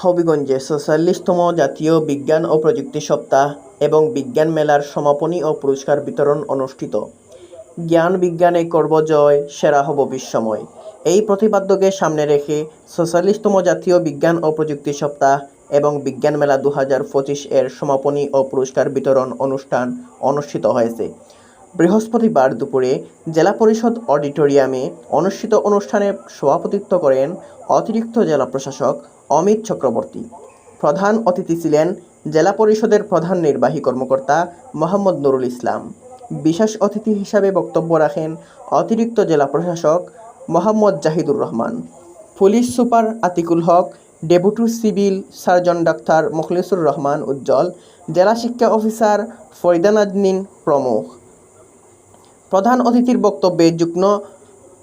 হবিগঞ্জে ছেচল্লিশতম জাতীয় বিজ্ঞান ও প্রযুক্তি সপ্তাহ এবং বিজ্ঞান মেলার সমাপনী ও পুরস্কার বিতরণ অনুষ্ঠিত। জ্ঞান বিজ্ঞানে করব জয়, সেরা হব বিশ্বময়। এই প্রতিপাদ্যকে সামনে রেখে ছেচল্লিশতম জাতীয় বিজ্ঞান ও প্রযুক্তি সপ্তাহ এবং বিজ্ঞান মেলা দু হাজার পঁচিশ এর সমাপনী ও পুরস্কার বিতরণ অনুষ্ঠান অনুষ্ঠিত হয়েছে। বৃহস্পতিবার দুপুরে জেলা পরিষদ অডিটোরিয়ামে অনুষ্ঠিত অনুষ্ঠানে সভাপতিত্ব করেন অতিরিক্ত জেলা প্রশাসক অমিত চক্রবর্তী। প্রধান অতিথি ছিলেন জেলা পরিষদের প্রধান নির্বাহী কর্মকর্তা মোহাম্মদ নুরুল ইসলাম। বিশেষ অতিথি হিসাবে বক্তব্য রাখেন অতিরিক্ত জেলা প্রশাসক Mohammad Zahidur Rahman. Police super Atiqul Haque, deputy civil surgeon doctor Mukhlisur Rahman Ujjwal, জেলা শিক্ষা অফিসার ফরিদা নাজনীন প্রমুখ। প্রধান অতিথির বক্তব্যে যুগ্ম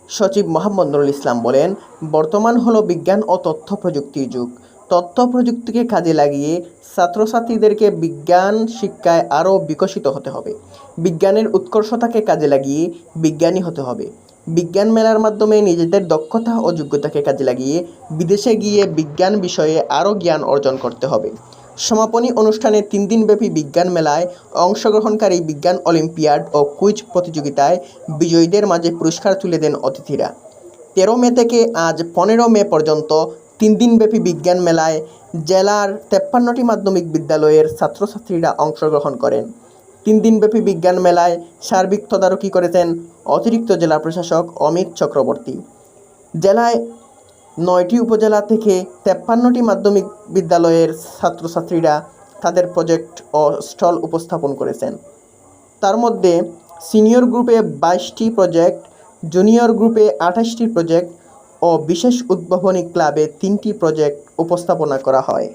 সচিব মোহাম্মদ নুরুল ইসলাম বলেন, বর্তমান হলো বিজ্ঞান ও তথ্য প্রযুক্তির যুগ। তথ্য প্রযুক্তিকে কাজে লাগিয়ে ছাত্রছাত্রীদেরকে বিজ্ঞান শিক্ষায় আরও বিকশিত হতে হবে। বিজ্ঞানের উৎকর্ষতাকে কাজে লাগিয়ে বিজ্ঞানী হতে হবে। বিজ্ঞান মেলার মাধ্যমে নিজেদের দক্ষতা ও যোগ্যতাকে কাজে লাগিয়ে বিদেশে গিয়ে বিজ্ঞান বিষয়ে আরও জ্ঞান অর্জন করতে হবে। সমাপনী অনুষ্ঠানে তিন দিনব্যাপী বিজ্ঞান মেলায় অংশগ্রহণকারী বিজ্ঞান অলিম্পিয়াড ও কুইজ প্রতিযোগিতায় বিজয়ীদের মাঝে পুরস্কার তুলে দেন অতিথিরা। তেরো মে থেকে আজ পনেরো মে পর্যন্ত তিন দিনব্যাপী বিজ্ঞান মেলায় জেলার তেপ্পান্নটি মাধ্যমিক বিদ্যালয়ের ছাত্রছাত্রীরা অংশগ্রহণ করেন। তিন দিনব্যাপী বিজ্ঞান মেলায় সার্বিক তদারকি করেছেন অতিরিক্ত জেলা প্রশাসক অমিত চক্রবর্তী। জেলায় নয়টি উপজেলা থেকে তেপ্পান্নটি মাধ্যমিক বিদ্যালয়ের ছাত্রছাত্রীরা তাদের প্রজেক্ট ও স্টল উপস্থাপন করেছেন। তার মধ্যে সিনিয়র গ্রুপে বাইশটি প্রজেক্ট, জুনিয়র গ্রুপে আঠাশটি প্রজেক্ট ও বিশেষ উদ্ভাবনী ক্লাবে তিনটি প্রজেক্ট উপস্থাপনা করা হয়।